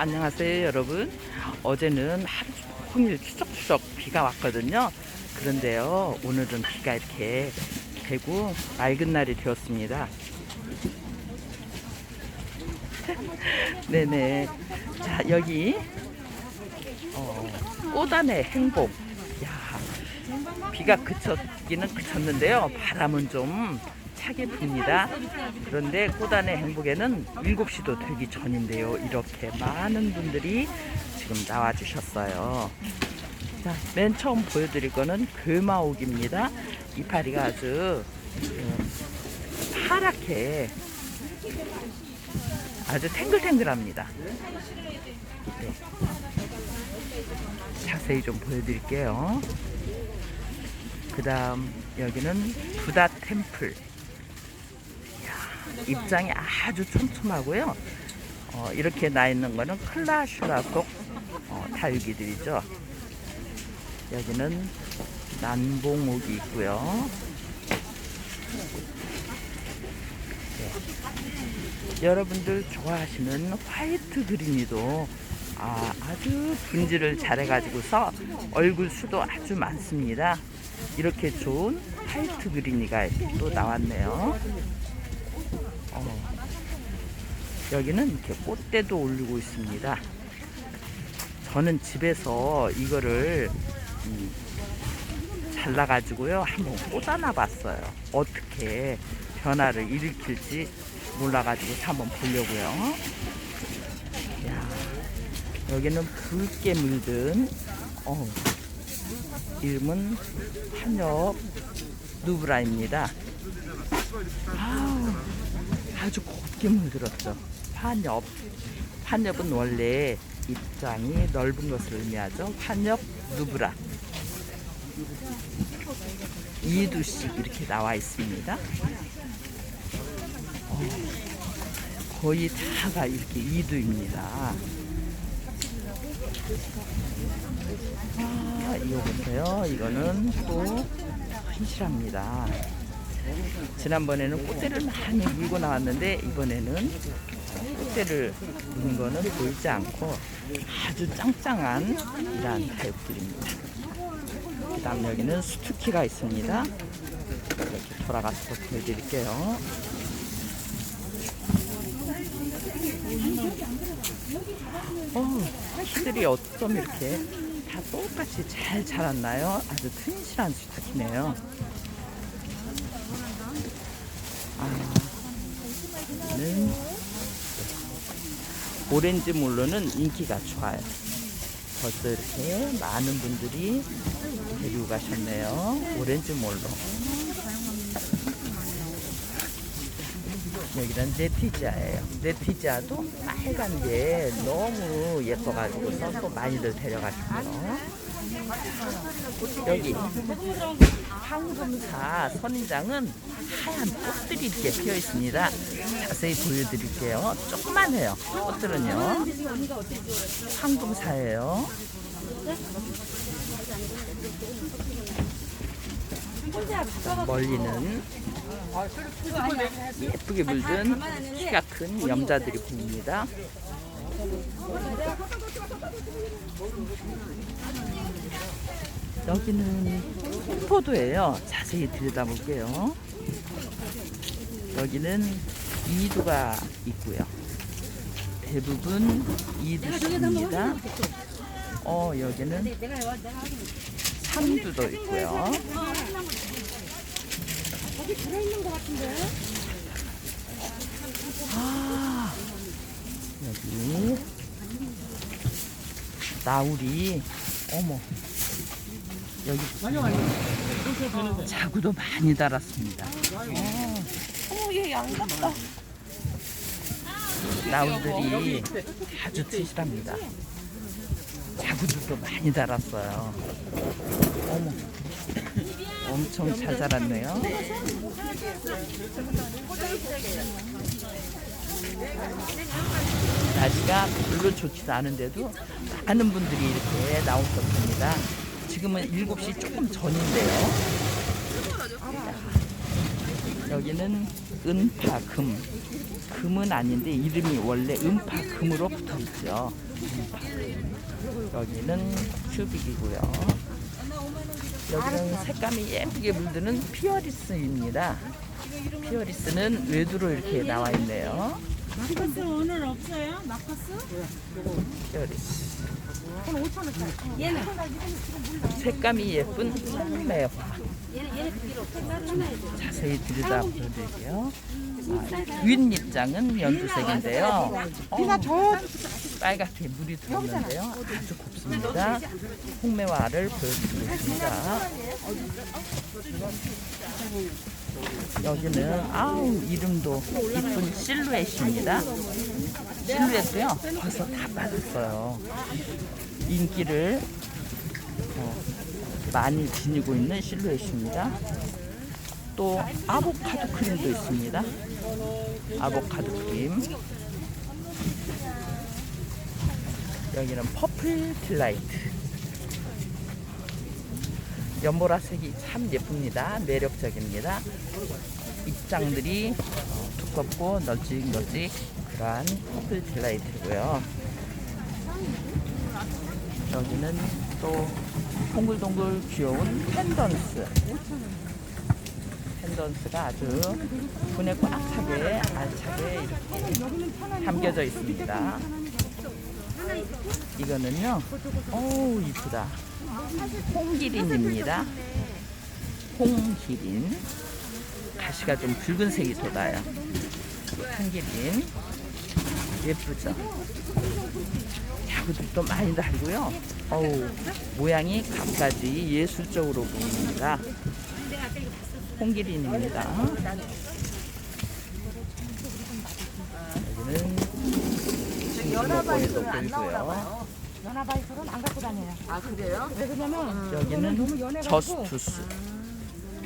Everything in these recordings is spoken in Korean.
안녕하세요 여러분. 어제는 하루 종일 추적추적 비가 왔거든요. 그런데요 오늘은 비가 이렇게 되고 맑은 날이 되었습니다. 네네. 자 여기 어, 꼬단의 행복. 야 비가 그쳤기는 그쳤는데요. 바람은 좀 차게 붑니다. 그런데 꼬단의 행복에는 7시도 되기 전인데요. 이렇게 많은 분들이 지금 나와 주셨어요. 자, 맨 처음 보여드릴 거는 금화옥입니다. 이파리가 아주 음, 파랗게 아주 탱글탱글합니다. 네. 자세히 좀 보여드릴게요. 그 다음 여기는 부다 템플 입장이 아주 촘촘하고요 어, 이렇게 나 있는 거는 클라슈라 속 어, 다육이들이죠 여기는 난봉옥이 있고요 네. 여러분들 좋아하시는 화이트 그린이도 아, 아주 분질을 잘해가지고서 얼굴 수도 아주 많습니다. 이렇게 좋은 화이트 그린이가 또 나왔네요. 어, 여기는 이렇게 꽃대도 올리고 있습니다. 저는 집에서 이거를 음, 잘라가지고요 한번 꽂아놔 봤어요. 어떻게 변화를 일으킬지 몰라가지고 한번 보려고요. 야, 여기는 붉게 물든 어, 이름은 한엽 누브라입니다. 아우, 곱게 물들었죠. 환엽. 환엽은 원래 입장이 넓은 것을 의미하죠. 환엽 누브라. 2두씩 이렇게 나와 있습니다. 어, 거의 다가 이렇게 2두입니다. 아, 이거 보세요. 이거는 또 현실합니다. 지난번에는 꽃대를 많이 물고 나왔는데 이번에는 꽃대를 무는 거는 보이지 않고 아주 짱짱한 이러한 타입들입니다. 그 다음 여기는 수투키가 있습니다. 이렇게 돌아가서 보여드릴게요. 어, 키들이 어쩜 이렇게 다 똑같이 잘 자랐나요? 아주 튼실한 수투키네요. 는 오렌지 물로는 인기가 좋아요. 벌써 이렇게 많은 분들이 데리고 가셨네요. 오렌지 몰로. 여기는 네티지아예요. 네티지아도 빨간 게 너무 예뻐가지고서 또 많이들 데려가시고요. 여기 황금사 선인장은 하얀 꽃들이 이렇게 피어 있습니다. 자세히 보여드릴게요. 조그만 해요. 꽃들은요. 황금사예요. 멀리는 예쁘게 물든 키가 큰 염자들이 보입니다. 여기는 홍포도예요. 자세히 들여다볼게요. 여기는 이두가 있고요. 대부분 이두입니다. 어 여기는 삼두도 있고요. 거기 들어있는 것 같은데? 아 여기 나우리 어머 여기 자구도 많이 달았습니다. 어, 어머 얘 양같다 나우들이 아주 튼실합니다. 자구들도 많이 달았어요. 어머 엄청 잘 자랐네요. 날씨가 별로 좋지도 않은데도 많은 분들이 이렇게 나오셨습니다. 지금은 7시 조금 전인데요. 여기는 은파, 금. 금은 아닌데 이름이 원래 음파금으로 붙어 있죠. 여기는 큐빅이고요. 여기는 색감이 예쁘게 물드는 피어리스입니다. 피어리스는 외두로 이렇게 나와 있네요. 마커스 오늘 없어요? 마커스? 피어리스. 색감이 예쁜 해줘. 자세히 들여다 보여드릴게요. 아, 윗 입장은 연두색인데요. 어, 저 빨갛게 물이 들었는데요. 아주 곱습니다. 홍매화를 보여드리고 있습니다. 여기는 아우 이름도 이쁜 실루엣입니다. 실루엣도요 벌써 다 빠졌어요. 인기를 어, 많이 지니고 있는 실루엣입니다. 또 아보카도 크림도 있습니다. 아보카도 크림. 여기는 퍼플 딜라이트. 연보라색이 참 예쁩니다. 매력적입니다. 입장들이 어, 두껍고 널찍널찍 그러한 퍼플 딜라이트고요. 여기는 또 동글동글 귀여운 펜던스. 펜던스가 아주 분에 꽉 차게 알차게 이렇게 담겨져 있습니다. 이거는요, 어우 이쁘다. 홍기린입니다. 홍기린. 가시가 좀 붉은색이 돋아요. 홍기린. 예쁘죠? 야구들도 많이 달고요. 어우, 모양이 각가지 예술적으로 보입니다. 홍기린입니다. 여기는 진주목걸이도 보이고요. 연하바이크는 안 갖고 다녀요. 아 그래요? 왜 그러냐면 여기는 저스투스.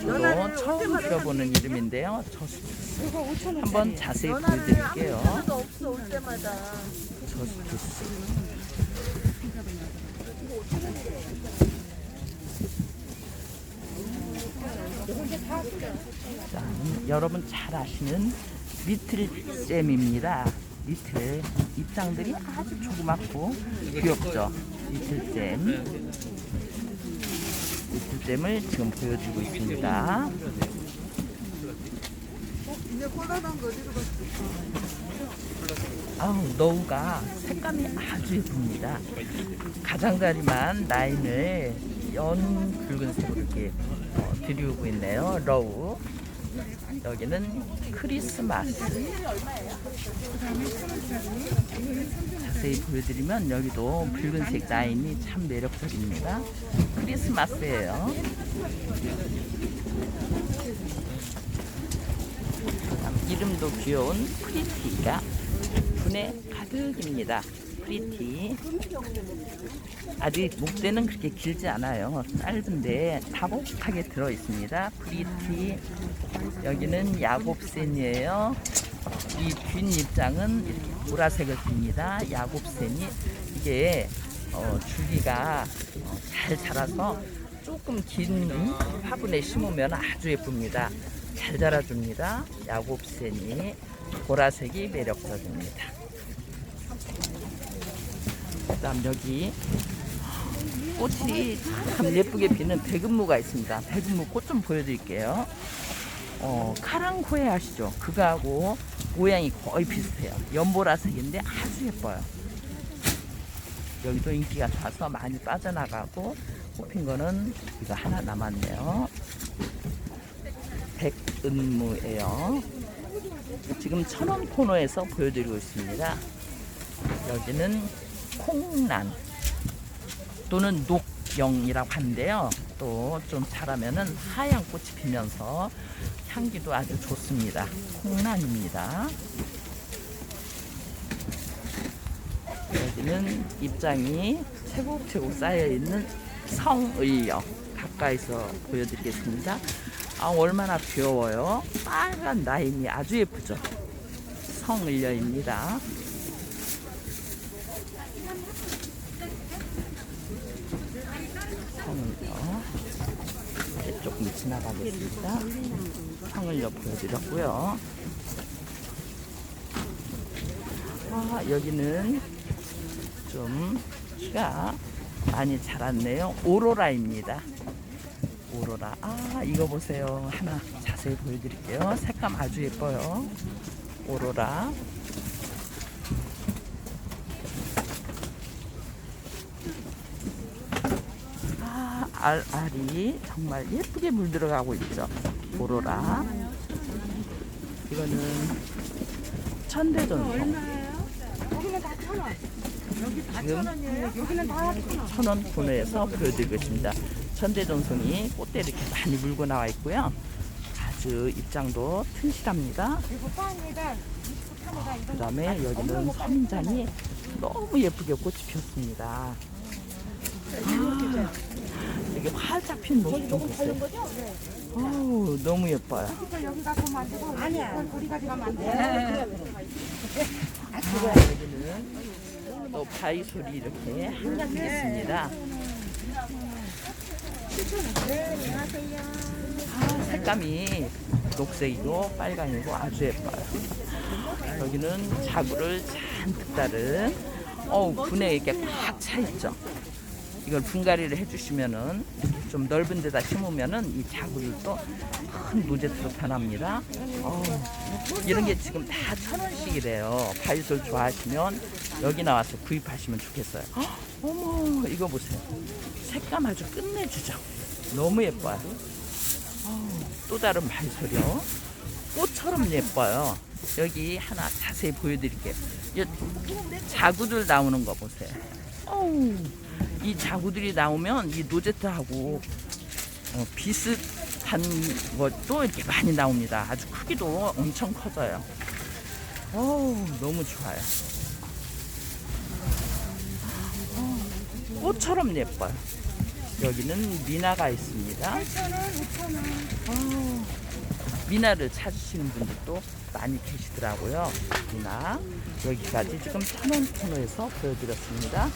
저도 처음 들어보는 이름인데요. 저스투스. 이거 5천 원. 한번 자세히 보여드릴게요. 저스투스. 자, 여러분 잘 아시는 리틀잼입니다. 리틀 입장들이 아주 조그맣고 귀엽죠. 리틀잼. 리틀잼을 지금 보여주고 있습니다. 아우 너우가 색감이 아주 예쁩니다. 가장자리만 라인을 연 붉은색으로 이렇게 어, 들이우고 있네요. 러우. 여기는 크리스마스. 자세히 보여드리면 여기도 붉은색 라인이 참 매력적입니다. 크리스마스예요. 이름도 귀여운 프리티가 분에 가득입니다. 프리티. 아직 목대는 그렇게 길지 않아요. 짧은데 다복하게 들어 있습니다. 프리티. 여기는 야곱센이에요. 이 뒷입장은 이렇게 보라색을 띱니다. 야곱센이 이게 어, 줄기가 어, 잘 자라서 조금 긴 화분에 심으면 아주 예쁩니다. 잘 자라줍니다. 야곱센이 보라색이 매력적입니다. 그다음 여기 꽃이 참 예쁘게 피는 백은무가 있습니다. 백은무 꽃 좀 보여드릴게요. 어, 카랑코에 아시죠? 그거하고 모양이 거의 비슷해요. 연보라색인데 아주 예뻐요. 여기도 인기가 좋아서 많이 빠져나가고 뽑힌 거는 이거 하나 남았네요. 백은무예요. 지금 천원 코너에서 보여드리고 있습니다. 여기는 콩란 또는 녹영이라고 하는데요. 또 좀 자라면은 하얀 꽃이 피면서 향기도 아주 좋습니다. 콩란입니다. 여기는 입장이 차곡차곡 쌓여 있는 성의역 가까이서 보여드리겠습니다. 아 얼마나 귀여워요. 빨간 라인이 아주 예쁘죠. 성의역입니다. 성을요. 이제 조금 지나가겠습니다. 성을요 보여드렸고요. 아, 여기는 좀 키가 많이 자랐네요. 오로라입니다. 오로라. 아, 이거 보세요. 하나 자세히 보여드릴게요. 색감 아주 예뻐요. 오로라. 아, 알, 알이 정말 예쁘게 물들어가고 있죠. 오로라. 이거는 천대전송. 여기는 다 천 원. 지금 여기는 다천 원. 천원 구매해서 보여드리고 있습니다. 천대전송이 꽃대를 이렇게 많이 물고 나와 있고요. 아주 입장도 튼실합니다. 그 다음에 여기는 선인장이 너무 예쁘게 꽃이 피었습니다. 아, 이게 활짝 핀 모습 좀 보세요. 어우, 너무 예뻐요. 아니야. 아, 여기는 또 바위솔이 이렇게 한가득 있습니다. 아, 색감이 녹색이고 빨강이고 아주 예뻐요. 여기는 자구를 잔뜩 따른 어우 분에 이렇게 꽉 차 있죠. 이걸 분갈이를 해주시면은 좀 넓은 데다 심으면은 이 자구를 또큰 무제트로 변합니다. 어우, 이런 게 지금 다 천 원씩이래요. 바이솔 좋아하시면 여기 나와서 구입하시면 좋겠어요. 헉, 어머, 이거 보세요. 색감 아주 끝내주죠. 너무 예뻐요. 어우, 또 다른 바이솔이요. 꽃처럼 예뻐요. 여기 하나 자세히 보여드릴게요. 이 자구들 나오는 거 보세요. 어우, 이 자구들이 나오면 이 노제트하고 어, 비슷한 것도 이렇게 많이 나옵니다. 아주 크기도 엄청 커져요. 어우, 너무 좋아요. 어, 꽃처럼 예뻐요. 여기는 미나가 있습니다. 8천 원, 5천 원. 어, 미나를 찾으시는 분들도 많이 계시더라고요. 미나. 여기까지 지금 천원 코너에서 보여드렸습니다.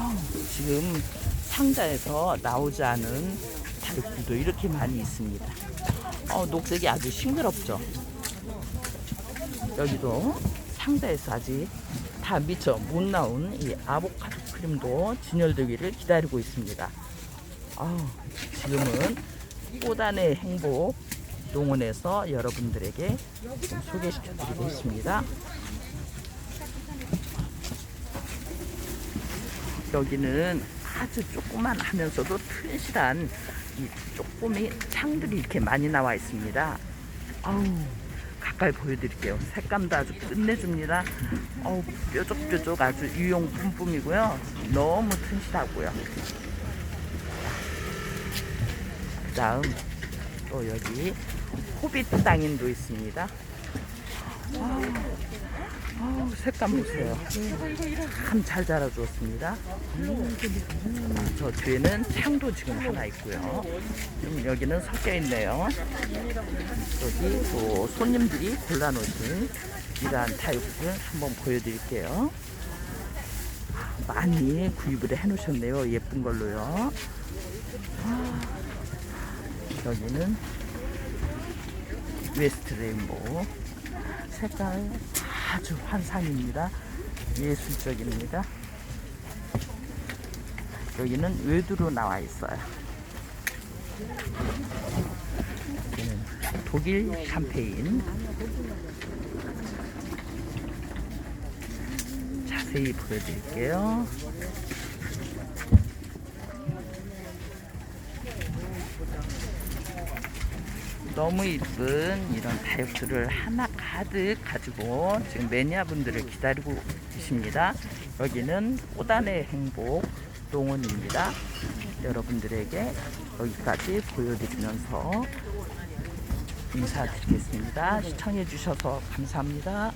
어, 지금 상자에서 나오지 않은 다육들도 이렇게 많이 있습니다. 어, 녹색이 아주 싱그럽죠. 여기도 상자에서 아직 다 미처 못 나온 이 아보카도 크림도 진열되기를 기다리고 있습니다. 아우, 지금은 꽃안의 행복 농원에서 여러분들에게 좀 소개시켜 드리고 있습니다. 여기는 아주 조그만 하면서도 튼실한 이 조그미 창들이 이렇게 많이 나와 있습니다. 아우 가까이 보여드릴게요. 색감도 아주 끝내줍니다. 어우 뾰족뾰족 아주 유용 뿜뿜이고요. 너무 튼실하고요. 그 다음 또 여기 호빗 땅인도 있습니다. 아우, 아우, 색감 보세요. 참 잘 자라주었습니다. 음, 저 뒤에는 창도 지금 하나 있고요. 좀 여기는 섞여 있네요. 여기 또 손님들이 골라놓으신 이러한 다육을 한번 보여드릴게요. 많이 구입을 해놓으셨네요. 예쁜 걸로요. 아, 여기는 웨스트 레인보우 색깔 아주 환상입니다. 예술적입니다. 여기는 외두로 나와 있어요. 여기는 독일 샴페인 자세히 보여드릴게요. 너무 이쁜 이런 다육들을 하나 가득 가지고 지금 매니아분들을 기다리고 계십니다. 여기는 꽃안의 행복 농원입니다. 여러분들에게 여기까지 보여드리면서 인사드리겠습니다. 시청해 주셔서 감사합니다.